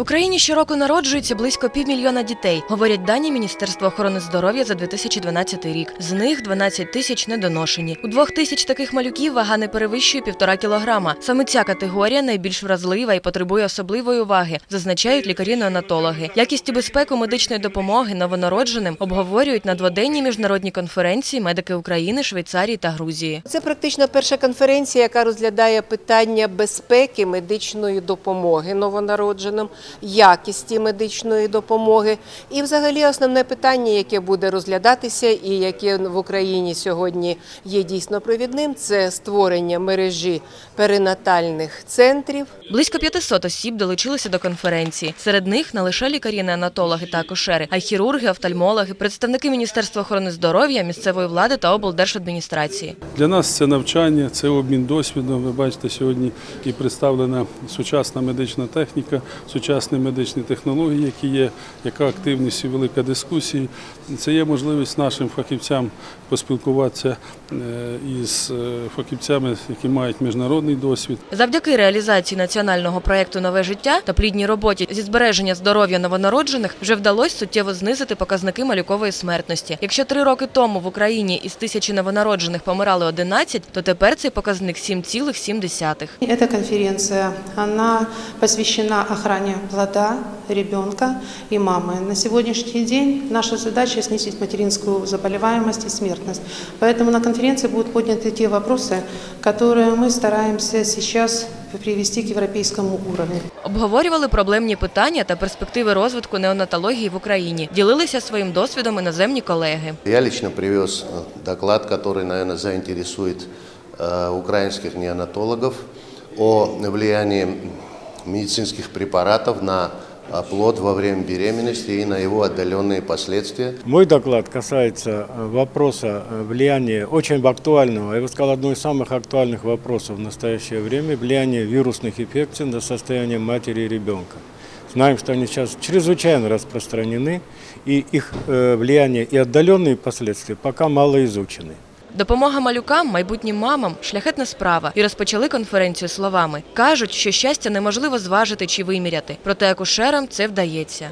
В Україні щороку народжується близько півмільйона дітей, говорять дані Міністерства охорони здоров'я за 2012 рік. З них 12 тисяч недоношені. У двох тисяч таких малюків вага не перевищує півтора кілограма. Саме ця категорія найбільш вразлива і потребує особливої уваги, зазначають лікарі-неонатологи. Якість і безпеку медичної допомоги новонародженим обговорюють на дводенній міжнародній конференції медики України, Швейцарії та Грузії. Це практично перша конференція, яка розглядає питання безпеки медичної допомоги новонародженим, якісті медичної допомоги. І, взагалі, основне питання, яке буде розглядатися, і яке в Україні сьогодні є дійсно провідним, це створення мережі перинатальних центрів. Близько 500 осіб долучилися до конференції. Серед них не лише лікарі-неонатологи та акушери, а й хірурги, офтальмологи, представники Міністерства охорони здоров'я, місцевої влади та облдержадміністрації. Для нас це навчання, це обмін досвідом. Ви бачите, сьогодні і представлена сучасна медична техніка, сучасні медичні технології, які є, яка активність і велика дискусія. Це є можливість нашим фахівцям поспілкуватися е, із е, фахівцями, які мають міжнародний досвід. Завдяки реалізації національного проєкту Нове життя та плідній роботі зі збереження здоров'я новонароджених вже вдалося суттєво знизити показники малюкової смертності. Якщо три роки тому в Україні із тисячі новонароджених помирали 11, то тепер цей показник 7,7. Эта конференция, она посвящена охране плода, ребенка и мамы. На сегодняшний день наша задача снизить материнскую заболеваемость и смертность. Поэтому на конференции будут подняты те вопросы, которые мы стараемся сейчас привести к европейскому уровню. Обговорювали проблемні питання та перспективи розвитку неонатології в Україні. Ділилися своїм досвідом іноземні колеги. Я лично привез э, доклад, который, наверное, заинтересует э, украинских неонатологов о влиянии медицинских препаратов на э, плод во время беременности и на его отдаленные последствия. Мой доклад касается э, вопроса э, влияния очень актуального, я бы сказал, одного из самых актуальных вопросов в настоящее время, влияния вирусных инфекций на состояние матери и ребенка. Знаем, что они сейчас чрезвычайно распространены, и их э, влияние и отдаленные последствия пока мало изучены. Допомога малюкам, майбутнім мамам шляхетна справа. І розпочали конференцію словами. Кажуть, що щастя неможливо зважити чи виміряти, проте акушерам це вдається.